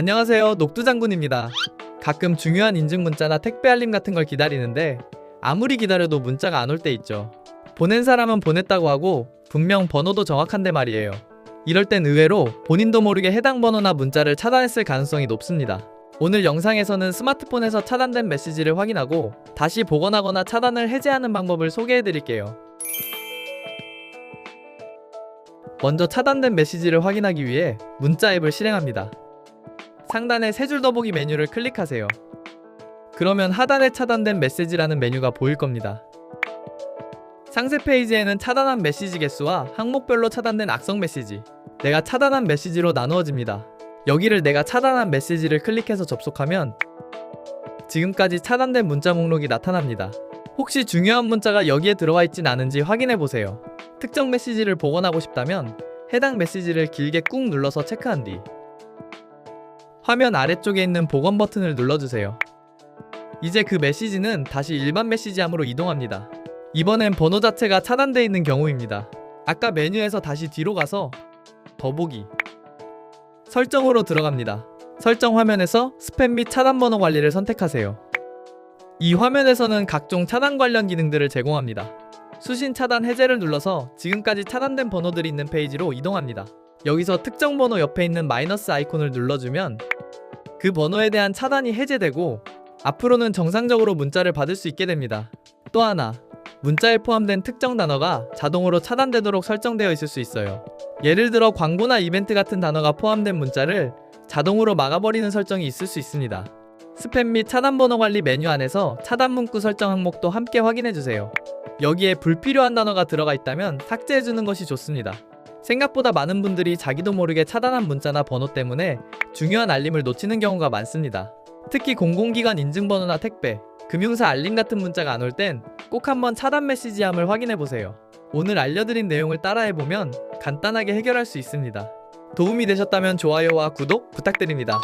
안녕하세요. 녹두장군입니다. 가끔 중요한 인증 문자나 택배 알림 같은 걸 기다리는데 아무리 기다려도 문자가 안 올 때 있죠. 보낸 사람은 보냈다고 하고 분명 번호도 정확한데 말이에요. 이럴 땐 의외로 본인도 모르게 해당 번호나 문자를 차단했을 가능성이 높습니다. 오늘 영상에서는 스마트폰에서 차단된 메시지를 확인하고 다시 복원하거나 차단을 해제하는 방법을 소개해 드릴게요. 먼저 차단된 메시지를 확인하기 위해 문자 앱을 실행합니다. 상단의 세 줄 더보기 메뉴를 클릭하세요. 그러면 하단에 차단된 메시지라는 메뉴가 보일 겁니다. 상세 페이지에는 차단한 메시지 개수와 항목별로 차단된 악성 메시지, 내가 차단한 메시지로 나누어집니다. 여기를 내가 차단한 메시지를 클릭해서 접속하면 지금까지 차단된 문자 목록이 나타납니다. 혹시 중요한 문자가 여기에 들어와 있진 않은지 확인해 보세요. 특정 메시지를 복원하고 싶다면 해당 메시지를 길게 꾹 눌러서 체크한 뒤 화면 아래쪽에 있는 복원 버튼을 눌러주세요. 이제 그 메시지는 다시 일반 메시지함으로 이동합니다. 이번엔 번호 자체가 차단되어 있는 경우입니다. 아까 메뉴에서 다시 뒤로 가서 더보기 설정으로 들어갑니다. 설정 화면에서 스팸 및 차단 번호 관리를 선택하세요. 이 화면에서는 각종 차단 관련 기능들을 제공합니다. 수신 차단 해제를 눌러서 지금까지 차단된 번호들이 있는 페이지로 이동합니다. 여기서 특정 번호 옆에 있는 마이너스 아이콘을 눌러주면 그 번호에 대한 차단이 해제되고 앞으로는 정상적으로 문자를 받을 수 있게 됩니다. 또 하나, 문자에 포함된 특정 단어가 자동으로 차단되도록 설정되어 있을 수 있어요. 예를 들어 광고나 이벤트 같은 단어가 포함된 문자를 자동으로 막아버리는 설정이 있을 수 있습니다. 스팸 및 차단 번호 관리 메뉴 안에서 차단 문구 설정 항목도 함께 확인해 주세요. 여기에 불필요한 단어가 들어가 있다면 삭제해 주는 것이 좋습니다. 생각보다 많은 분들이 자기도 모르게 차단한 문자나 번호 때문에 중요한 알림을 놓치는 경우가 많습니다. 특히 공공기관 인증번호나 택배, 금융사 알림 같은 문자가 안 올 땐 꼭 한번 차단 메시지함을 확인해 보세요. 오늘 알려드린 내용을 따라해 보면 간단하게 해결할 수 있습니다. 도움이 되셨다면 좋아요와 구독 부탁드립니다.